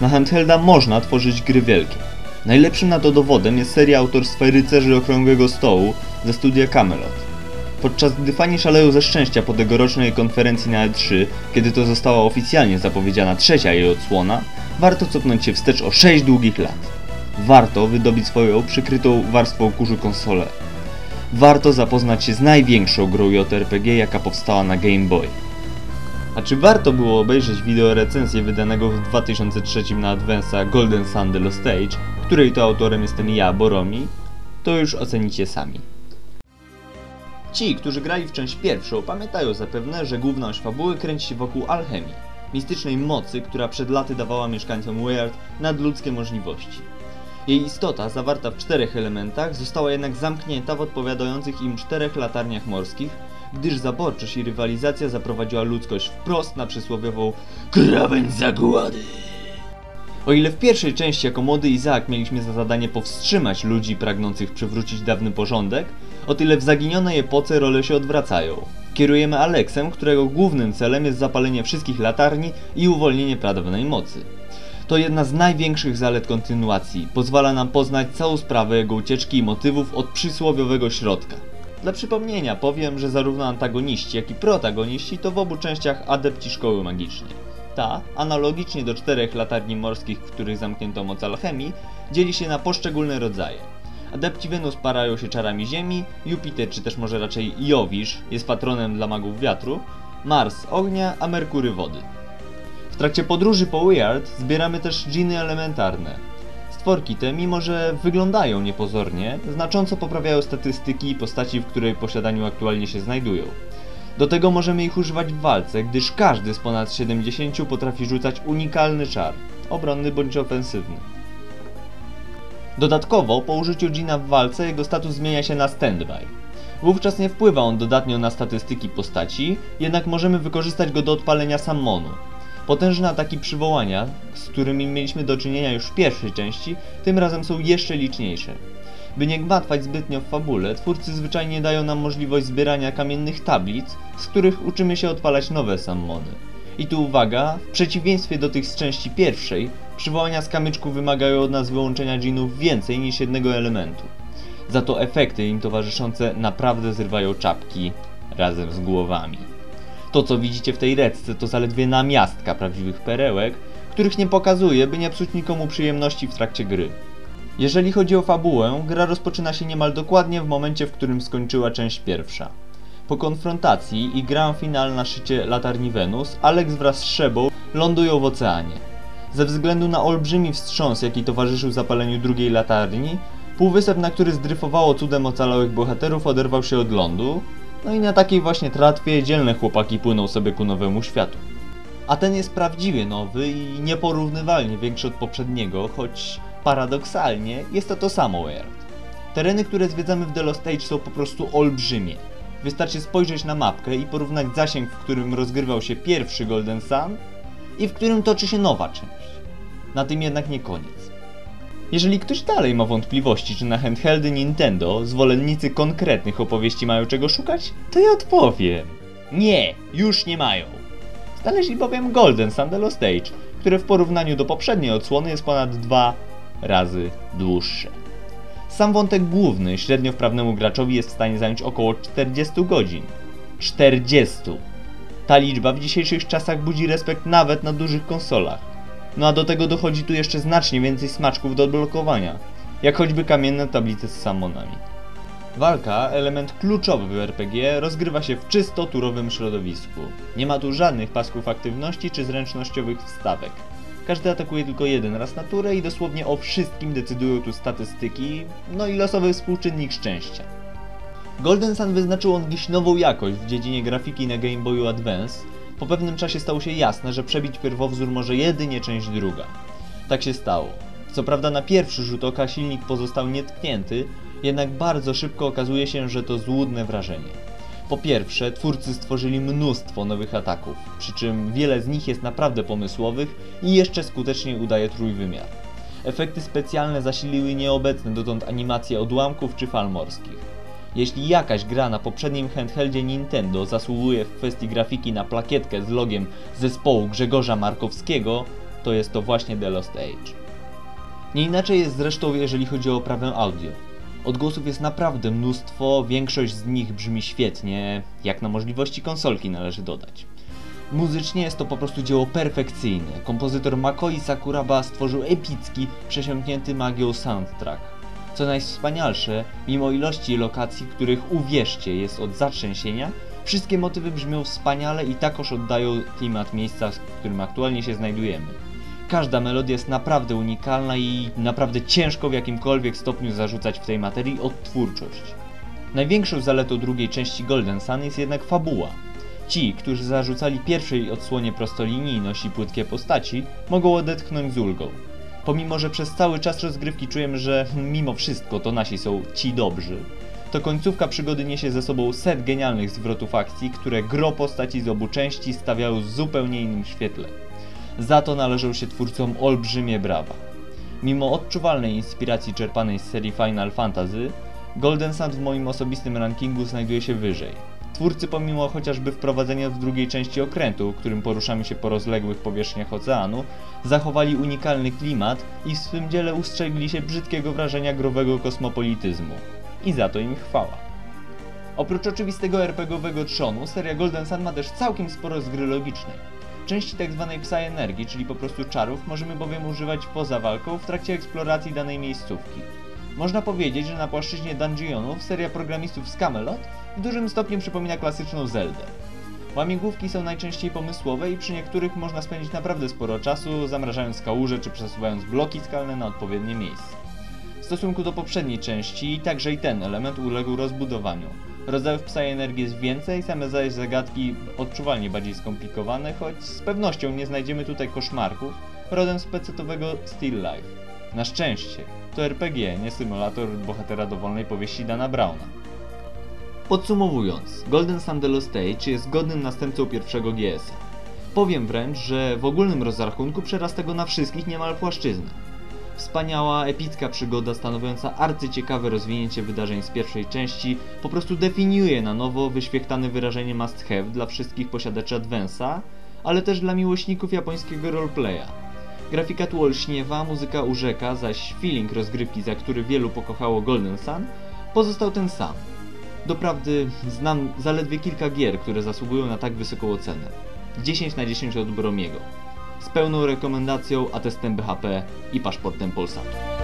Na handhelda można tworzyć gry wielkie. Najlepszym na to dowodem jest seria autorstwa Rycerzy Okrągłego Stołu ze studia Camelot. Podczas gdy fani szaleją ze szczęścia po tegorocznej konferencji na E3, kiedy to została oficjalnie zapowiedziana trzecia jej odsłona, warto cofnąć się wstecz o 6 długich lat. Warto wydobyć swoją przykrytą warstwą kurzu konsolę. Warto zapoznać się z największą grą JRPG, jaka powstała na Game Boy. A czy warto było obejrzeć wideo recenzję wydanego w 2003 na Advance'a Golden Sun The Lost Stage, której to autorem jestem ja, Boromi? To już ocenicie sami. Ci, którzy grali w część pierwszą, pamiętają zapewne, że główna oś fabuły kręci się wokół alchemii, mistycznej mocy, która przed laty dawała mieszkańcom Weird nadludzkie możliwości. Jej istota, zawarta w czterech elementach, została jednak zamknięta w odpowiadających im czterech latarniach morskich, gdyż zaborczość i rywalizacja zaprowadziła ludzkość wprost na przysłowiową krawędź zagłady. O ile w pierwszej części jako młody Izaak mieliśmy za zadanie powstrzymać ludzi pragnących przywrócić dawny porządek, o tyle w zaginionej epoce role się odwracają. Kierujemy Aleksem, którego głównym celem jest zapalenie wszystkich latarni i uwolnienie pradawnej mocy. To jedna z największych zalet kontynuacji, pozwala nam poznać całą sprawę jego ucieczki i motywów od przysłowiowego środka. Dla przypomnienia powiem, że zarówno antagoniści, jak i protagoniści to w obu częściach adepci szkoły magicznej. Ta, analogicznie do czterech latarni morskich, w których zamknięto moc alchemii, dzieli się na poszczególne rodzaje. Adepci Wenus parają się czarami ziemi, Jupiter, czy też może raczej Jowisz, jest patronem dla magów wiatru, Mars ognia, a Merkury wody. W trakcie podróży po Weird zbieramy też dżiny elementarne. Stworki te, mimo że wyglądają niepozornie, znacząco poprawiają statystyki postaci, w której posiadaniu aktualnie się znajdują. Do tego możemy ich używać w walce, gdyż każdy z ponad 70 potrafi rzucać unikalny czar, obronny bądź ofensywny. Dodatkowo, po użyciu Gina w walce, jego status zmienia się na standby. Wówczas nie wpływa on dodatnio na statystyki postaci, jednak możemy wykorzystać go do odpalenia sammonu. Potężne ataki przywołania, z którymi mieliśmy do czynienia już w pierwszej części, tym razem są jeszcze liczniejsze. By nie gmatwać zbytnio w fabule, twórcy zwyczajnie dają nam możliwość zbierania kamiennych tablic, z których uczymy się odpalać nowe sammony. I tu uwaga, w przeciwieństwie do tych z części pierwszej, przywołania z kamyczku wymagają od nas wyłączenia dżinów więcej niż jednego elementu. Za to efekty im towarzyszące naprawdę zrywają czapki razem z głowami. To co widzicie w tej recce to zaledwie namiastka prawdziwych perełek, których nie pokazuję, by nie psuć nikomu przyjemności w trakcie gry. Jeżeli chodzi o fabułę, gra rozpoczyna się niemal dokładnie w momencie, w którym skończyła część pierwsza. Po konfrontacji i grand final na szczycie latarni Wenus, Alex wraz z Szebą lądują w oceanie. Ze względu na olbrzymi wstrząs, jaki towarzyszył zapaleniu drugiej latarni, półwysep, na który zdryfowało cudem ocalałych bohaterów, oderwał się od lądu, no i na takiej właśnie tratwie dzielne chłopaki płyną sobie ku nowemu światu. A ten jest prawdziwie nowy i nieporównywalnie większy od poprzedniego, choć paradoksalnie jest to to samo Weird. Tereny, które zwiedzamy w The Lost Stage są po prostu olbrzymie. Wystarczy spojrzeć na mapkę i porównać zasięg, w którym rozgrywał się pierwszy Golden Sun i w którym toczy się nowa część. Na tym jednak nie koniec. Jeżeli ktoś dalej ma wątpliwości, czy na handheldy Nintendo zwolennicy konkretnych opowieści mają czego szukać, to ja odpowiem. Nie, już nie mają. Znaleźli bowiem Golden Lost Stage, które w porównaniu do poprzedniej odsłony jest ponad dwa razy dłuższe. Sam wątek główny średnio wprawnemu graczowi jest w stanie zająć około 40 godzin. 40! Ta liczba w dzisiejszych czasach budzi respekt nawet na dużych konsolach. No a do tego dochodzi tu jeszcze znacznie więcej smaczków do odblokowania, jak choćby kamienne tablice z sammonami. Walka, element kluczowy w RPG, rozgrywa się w czysto turowym środowisku. Nie ma tu żadnych pasków aktywności czy zręcznościowych wstawek. Każdy atakuje tylko jeden raz na turę i dosłownie o wszystkim decydują tu statystyki, no i losowy współczynnik szczęścia. Golden Sun wyznaczył on dziś nową jakość w dziedzinie grafiki na Game Boyu Advance. Po pewnym czasie stało się jasne, że przebić pierwowzór może jedynie część druga. Tak się stało. Co prawda na pierwszy rzut oka silnik pozostał nietknięty, jednak bardzo szybko okazuje się, że to złudne wrażenie. Po pierwsze, twórcy stworzyli mnóstwo nowych ataków, przy czym wiele z nich jest naprawdę pomysłowych i jeszcze skuteczniej udaje trójwymiar. Efekty specjalne zasiliły nieobecne dotąd animacje odłamków czy fal morskich. Jeśli jakaś gra na poprzednim handheldzie Nintendo zasługuje w kwestii grafiki na plakietkę z logiem zespołu Grzegorza Markowskiego, to jest to właśnie The Lost Age. Nie inaczej jest zresztą jeżeli chodzi o oprawę audio. Odgłosów jest naprawdę mnóstwo, większość z nich brzmi świetnie, jak na możliwości konsolki należy dodać. Muzycznie jest to po prostu dzieło perfekcyjne. Kompozytor Makoi Sakuraba stworzył epicki, przesiąknięty magią soundtrack. Co najwspanialsze, mimo ilości lokacji, których uwierzcie jest od zatrzęsienia, wszystkie motywy brzmią wspaniale i takoż oddają klimat miejsca, w którym aktualnie się znajdujemy. Każda melodia jest naprawdę unikalna i naprawdę ciężko w jakimkolwiek stopniu zarzucać w tej materii odtwórczość. Największą zaletą drugiej części Golden Sun jest jednak fabuła. Ci, którzy zarzucali pierwszej odsłonie prostolinijność i płytkie postaci, mogą odetchnąć z ulgą. Pomimo, że przez cały czas rozgrywki czujemy, że mimo wszystko to nasi są ci dobrzy, to końcówka przygody niesie ze sobą set genialnych zwrotów akcji, które gro postaci z obu części stawiają w zupełnie innym świetle. Za to należą się twórcom olbrzymie brawa. Mimo odczuwalnej inspiracji czerpanej z serii Final Fantasy, Golden Sun w moim osobistym rankingu znajduje się wyżej. Twórcy pomimo chociażby wprowadzenia w drugiej części okrętu, którym poruszamy się po rozległych powierzchniach oceanu, zachowali unikalny klimat i w swym dziele ustrzegli się brzydkiego wrażenia growego kosmopolityzmu. I za to im chwała. Oprócz oczywistego RPGowego trzonu, seria Golden Sun ma też całkiem sporo z gry logicznej. Części tzw. Tak psa energii, czyli po prostu czarów, możemy bowiem używać poza walką w trakcie eksploracji danej miejscówki. Można powiedzieć, że na płaszczyźnie dungeonów seria programistów z Camelot w dużym stopniu przypomina klasyczną Zeldę. Łamigłówki są najczęściej pomysłowe i przy niektórych można spędzić naprawdę sporo czasu, zamrażając kałuże czy przesuwając bloki skalne na odpowiednie miejsce. W stosunku do poprzedniej części, także i ten element uległ rozbudowaniu. Rodzajów psa energii jest więcej, same zaś zagadki odczuwalnie bardziej skomplikowane, choć z pewnością nie znajdziemy tutaj koszmarków rodem z pecetowego Still Life. Na szczęście, to RPG, nie symulator bohatera dowolnej powieści Dana Browna. Podsumowując, Golden Sun The Lost Age jest godnym następcą pierwszego GS-a. Powiem wręcz, że w ogólnym rozrachunku przerasta go na wszystkich niemal płaszczyznach. Wspaniała, epicka przygoda stanowiąca arcyciekawe rozwinięcie wydarzeń z pierwszej części po prostu definiuje na nowo wyświechtane wyrażenie must have dla wszystkich posiadaczy Advance'a, ale też dla miłośników japońskiego roleplaya. Grafika tu olśniewa, muzyka urzeka, zaś feeling rozgrywki, za który wielu pokochało Golden Sun, pozostał ten sam. Doprawdy znam zaledwie kilka gier, które zasługują na tak wysoką ocenę. 10 na 10 od Bromiego z pełną rekomendacją, atestem BHP i paszportem Polsatu.